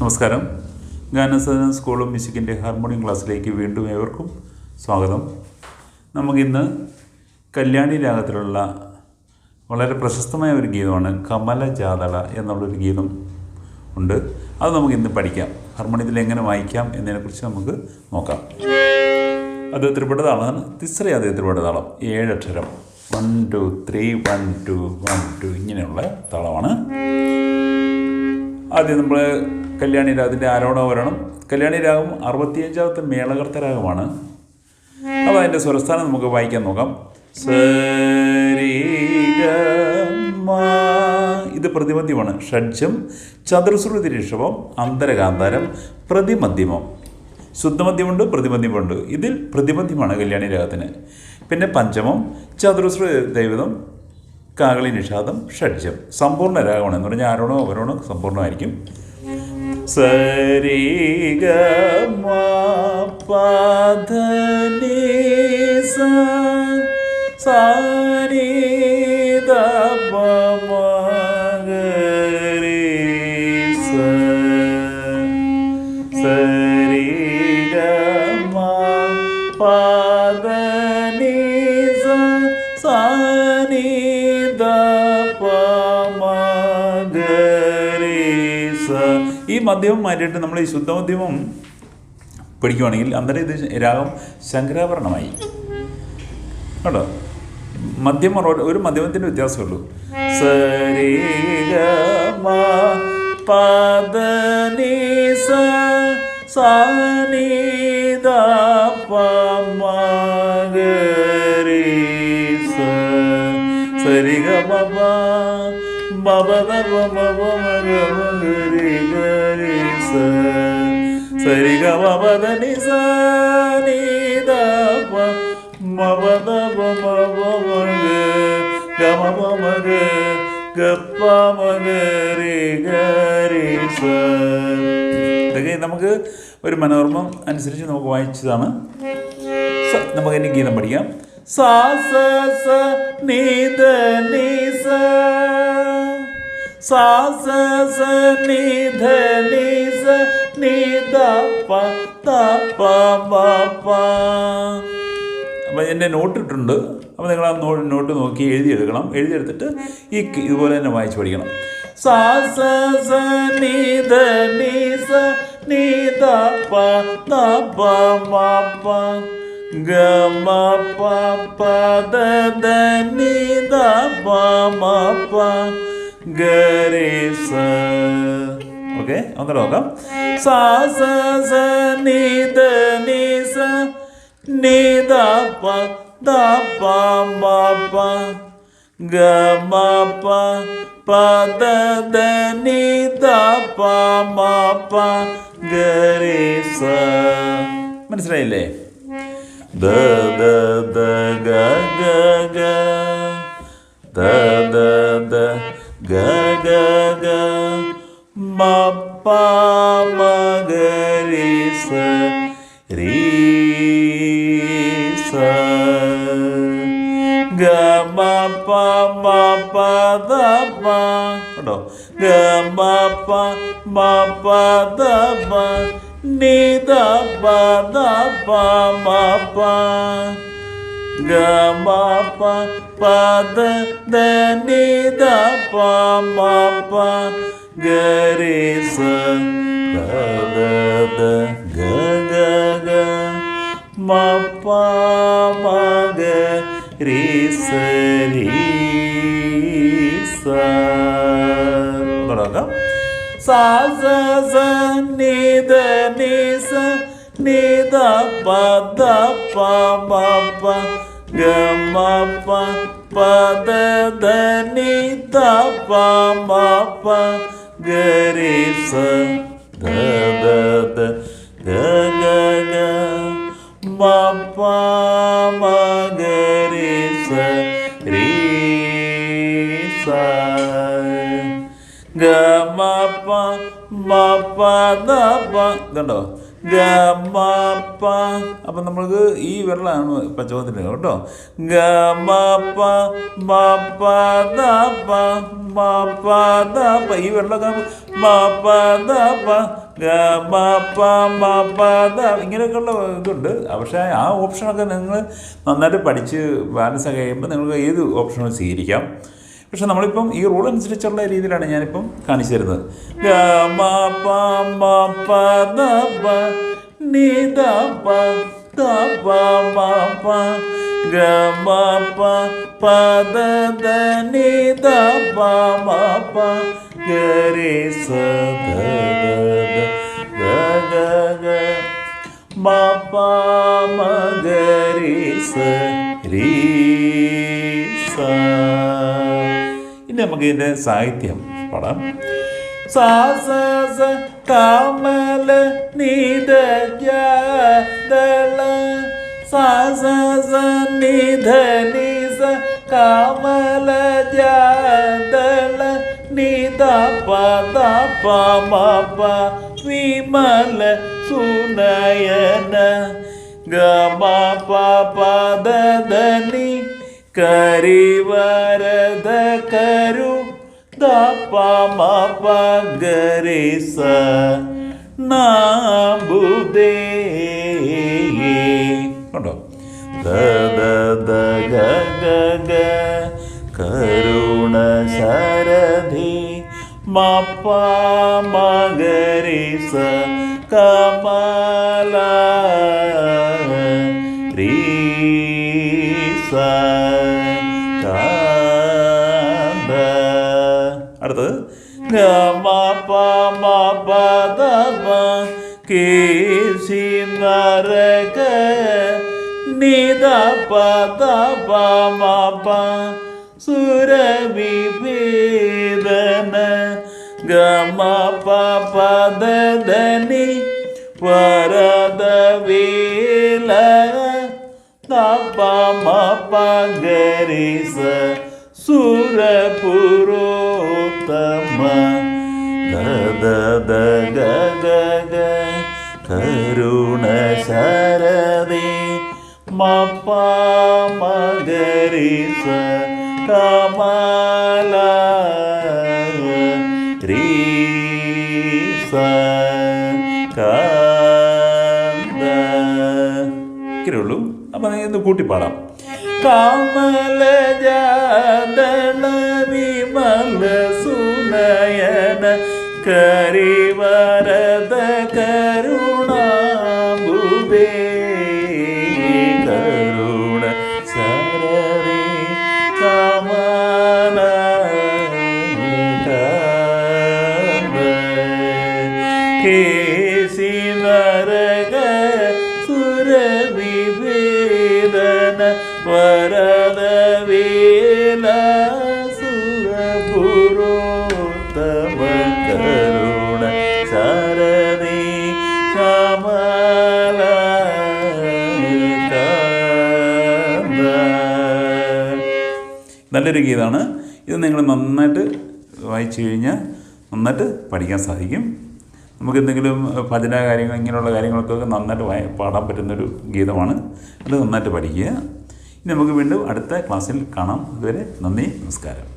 നമസ്കാരം. Ganasadana school of മ്യൂസിക്കിന്റെ harmonium ക്ലാസ്സിലേക്ക് വീണ്ടും ഏവർക്കും സ്വാഗതം. നമുക്കിന്ന് കല്യാണി രാഗത്തിലുള്ള വളരെ പ്രശസ്തമായ ഒരു ഗീതമാണ് കമല ജാതള എന്നുള്ളൊരു ഗീതം ഉണ്ട്. അത് നമുക്കിന്ന് പഠിക്കാം. ഹാർമോണിയത്തിൽ എങ്ങനെ വായിക്കാം എന്നതിനെക്കുറിച്ച് നമുക്ക് നോക്കാം. അത് ത്രിപുട താളമാണ് തിസ്ര അതേ ത്രിപുട താളം ഏഴക്ഷരം. One two three one two one two ഇങ്ങനെയുള്ള താളമാണ്. ആദ്യം നമ്മൾ കല്യാണി രാഗത്തിന്റെ ആരോണവരണം കല്യാണി രാഗം അറുപത്തിയഞ്ചാമത്തെ മേളകർത്ത രാഗമാണ് അപ്പോൾ അതിന്റെ സ്വരസ്ഥാനം നമുക്ക് വായിക്കാൻ നോക്കാം. ഇത് പ്രതിമധ്യമാണ്. ഷഡ്ജം ചതുർശ്രുതി ഋഷഭം അന്തരകാന്താരം പ്രതിമധ്യമം. ശുദ്ധമധ്യമുണ്ട് പ്രതിമധ്യമുണ്ട് ഇതിൽ പ്രതിമധ്യമാണ് കല്യാണി രാഗത്തിന്. പിന്നെ പഞ്ചമം ചതുർശ്രു ദൈവതം കാകളി നിഷാദം ഷഡ്ജം. സമ്പൂർണ രാഗമാണ്. എന്ന് പറഞ്ഞാൽ ആരോണോ അവരോണോ സമ്പൂർണമായിരിക്കും. സരി ഗ മ പ ധ നി സ സാ നി ഈ മധ്യമം മാറ്റിയിട്ട് നമ്മൾ ഈ ശുദ്ധമധ്യമം പിടിക്കുവാണെങ്കിൽ അന്നേരം ഇത് രാഗം ശങ്കരാഭരണമായി. കേട്ടോ? മദ്യം ഒരു മധ്യമത്തിന്റെ വ്യത്യാസമേ ഉള്ളൂ. സരിഗമ ഗ മ പദ നി സ സാ നി ധ പ മ ഗ നമുക്ക് ഒരു മനോർമ്മം അനുസരിച്ച് നമുക്ക് വായിച്ചതാണ് നമുക്ക് ഇനി ഗീതം പഠിക്കാം സാ സ നീത നീ സ ധ നീ സ നീ ധ പ ധ പ മ പ അപ്പോൾ എന്റെ നോട്ട് ഇട്ടിട്ടുണ്ട് അപ്പോൾ നിങ്ങൾ ആ നോട്ട് നോക്കി എഴുതിയെടുക്കണം. എഴുതിയെടുത്തിട്ട് ഈ ഇതുപോലെ തന്നെ വായിച്ച് പഠിക്കണം. സാ സ സ നീ ധ പ ത പ മ പ. ഗ മ പ പ ദ ധ പ മ പ. ഗ രി സ ഓക്കെ ഒന്ന് നോക്കാം. സാ സ സ നീ നീ സ നീ ധ പ ദ പ മ പ ഗ മ പ പ ദ ദ നീ പ മ പ ഗരീസ. മനസ്സിലായില്ലേ? ദ ദ ദ ഗ ഗ ഗ ദ ദ ദ ഗ ഗ ഗ മ പ മ ഗ രി സ രി സ ഗ മ പ മ പ ധ പ കേട്ടോ ഗ മ പ മ പ ധ പ നി ധ പ ധ പ മ പ ഗ മ പ പ ധ ധ നി ധ പ മ പ ഗ രി സ ധ ധ ni da pa da pa ma pa ga ma pa pa da da ni da pa ma pa ga re sa da ഗ അപ്പം നമ്മൾക്ക് ഈ വിരലാണ് പച്ചവത്തിന് കേട്ടോ. ഗ ഈ വിരലൊക്കെ മ ദ ഇങ്ങനെയൊക്കെയുള്ള ഇതുണ്ട്. പക്ഷേ ആ ഓപ്ഷനൊക്കെ നിങ്ങൾ നന്നായിട്ട് പഠിച്ച് ബാലൻസ് ഒക്കെ കഴിയുമ്പോൾ നിങ്ങൾക്ക് ഏത് ഓപ്ഷനും സ്വീകരിക്കാം. പക്ഷെ നമ്മളിപ്പം ഈ റൂൾ അനുസരിച്ചുള്ള രീതിയിലാണ് ഞാനിപ്പം കാണിച്ചു തരുന്നത്. ഗ മ പ മ പ. ദ പ നി ദ പ ദ പ മ പ. ഗ മ പ പ ദ ദ നി ദ പ മ പ ഗ രെ സ രെ സ. നമുക്ക് ഇതിന്റെ സാഹിത്യം പാടാം. സാ സ സ കാമല നിധ ദള. സാ സ സ നിധ നി സ കാമല ദള നിധ പ ദ പ മ പ വിമല സുനയന. ഗ മ പ പ ദ ധ നി കരിവരദ ഗരി സ നാബുദേ കണ്ടോ? ദ ദ ദ ഗ ഗ കരുണ ശരധി മ പ മ ഗരി സ കമല. രീ ಘಮಪಮಪದಮ ಕೇಸಿ ನರಕ ನಿದ ಪದ ಪಮಪ ಸುರವಿ ವೇದನ ಗಮಪದನಿ ಪರದ ವೇಲ ತಪಮ ಪಗರಿಸ ಸುರಪು ദഗ ഗഗ കരുണ ശരദി മകരി സ കമല രീസ കാന്ത ഇത്രയേ നീ അപ്പം ഇത് കൂട്ടിപ്പാടാം കമല ജാതള വിമല കരിവരദ കരുണാബുദേ കരുണ സരദേ കമന കേസി നരക സുരവിവേദന വരദ വേല നല്ലൊരു ഗീതമാണ് ഇത് നിങ്ങൾ നന്നായിട്ട് വായിച്ചു കഴിഞ്ഞാൽ നന്നായിട്ട് പഠിക്കാൻ സാധിക്കും. നമുക്ക് എന്തെങ്കിലും ഭജന കാര്യങ്ങൾ ഇങ്ങനെയുള്ള കാര്യങ്ങൾക്കൊക്കെ നന്നായിട്ട് വായ പാടാൻ പറ്റുന്നൊരു ഗീതമാണ്. അത് നന്നായിട്ട് പഠിക്കുക. ഇനി നമുക്ക് വീണ്ടും അടുത്ത ക്ലാസ്സിൽ കാണാം. അതുവരെ നന്ദി നമസ്കാരം.